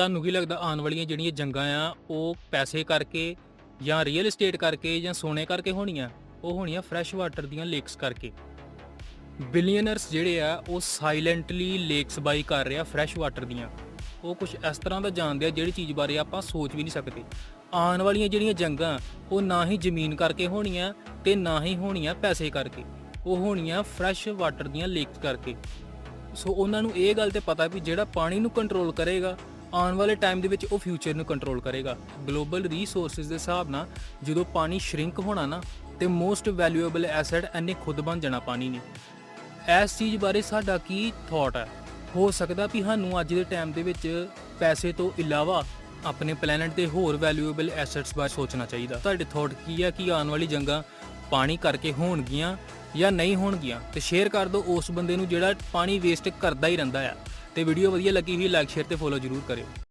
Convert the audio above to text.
ਤੁਹਾਨੂੰ ਕੀ ਲੱਗਦਾ ਆਉਣ ਵਾਲੀਆਂ ਜਿਹੜੀਆਂ ਜੰਗਾਂ ਆ, ਉਹ ਪੈਸੇ ਕਰਕੇ ਜਾਂ ਰੀਅਲ ਏਸਟੇਟ ਕਰਕੇ ਜਾਂ ਸੋਨੇ ਕਰਕੇ ਹੋਣੀਆਂ? ਉਹ ਹੋਣੀਆਂ ਫਰੈਸ਼ ਵਾਟਰ ਦੀਆਂ ਲੇਕਸ ਕਰਕੇ। ਬਿਲੀਅਨਰਸ ਜਿਹੜੇ ਆ, ਉਹ ਸਾਇਲੈਂਟਲੀ ਲੇਕਸ ਬਾਈ ਕਰ ਰਿਹਾ ਫਰੈਸ਼ ਵਾਟਰ ਦੀਆਂ। ਉਹ ਕੁਝ ਇਸ ਤਰ੍ਹਾਂ ਦਾ ਜਾਣਦੇ ਆ ਜਿਹੜੀ ਚੀਜ਼ ਬਾਰੇ ਆਪਾਂ ਸੋਚ ਵੀ ਨਹੀਂ ਸਕਦੇ। ਆਉਣ ਵਾਲੀਆਂ ਜਿਹੜੀਆਂ ਜੰਗਾਂ, ਉਹ ਨਾ ਹੀ ਜ਼ਮੀਨ ਕਰਕੇ ਹੋਣੀਆਂ ਤੇ ਨਾ ਹੀ ਹੋਣੀਆਂ ਪੈਸੇ ਕਰਕੇ। ਉਹ ਹੋਣੀਆਂ ਫਰੈਸ਼ ਵਾਟਰ ਦੀਆਂ ਲੇਕਸ ਕਰਕੇ। ਸੋ ਉਹਨਾਂ ਨੂੰ ਇਹ ਗੱਲ ਤੇ ਪਤਾ ਵੀ ਜਿਹੜਾ ਪਾਣੀ ਨੂੰ ਕੰਟਰੋਲ ਕਰੇਗਾ ਆਉਣ ਵਾਲੇ ਟਾਈਮ ਦੇ ਵਿੱਚ ਉਹ ਫਿਊਚਰ ਨੂੰ ਕੰਟਰੋਲ ਕਰੇਗਾ। ਗਲੋਬਲ ਰਿਸੋਰਸਸ ਦੇ ਹਿਸਾਬ ਨਾਲ ਜਦੋਂ ਪਾਣੀ ਸ਼ਰਿੰਕ ਹੋਣਾ ਨਾ, ਤੇ ਮੋਸਟ ਵੈਲਿਊਏਬਲ ਐਸੈਟ ਐਨੇ ਖੁਦ ਬਣ ਜਾਣਾ ਪਾਣੀ ਨੇ। ਇਸ ਚੀਜ਼ ਬਾਰੇ ਸਾਡਾ ਕੀ ਥਾਟ ਹੈ? ਹੋ ਸਕਦਾ ਵੀ ਸਾਨੂੰ ਅੱਜ ਦੇ ਟਾਈਮ ਦੇ ਵਿੱਚ ਪੈਸੇ ਤੋਂ ਇਲਾਵਾ ਆਪਣੇ ਪਲੈਨਟ ਦੇ ਹੋਰ ਵੈਲਿਊਏਬਲ ਐਸੈਟਸ ਬਾਰੇ ਸੋਚਣਾ ਚਾਹੀਦਾ। ਤੁਹਾਡੇ ਥਾਟ ਕੀ ਹੈ ਕਿ ਆਉਣ ਵਾਲੀ ਜੰਗਾਂ ਪਾਣੀ ਕਰਕੇ ਹੋਣਗੀਆਂ ਜਾਂ ਨਹੀਂ ਹੋਣਗੀਆਂ? ਤੇ ਸ਼ੇਅਰ ਕਰ ਦਿਓ, ਉਸ ਬੰਦੇ ਨੂੰ ਜਿਹੜਾ ਪਾਣੀ ਵੇਸਟ ਕਰਦਾ ਹੀ ਰਹਿੰਦਾ ਆ। ਤੇ ਵੀਡੀਓ ਵਧੀਆ ਲੱਗੀ ਹੋਈ ਲਾਈਕ ਸ਼ੇਅਰ ਤੇ ਫੋਲੋ ਜਰੂਰ ਕਰਿਓ।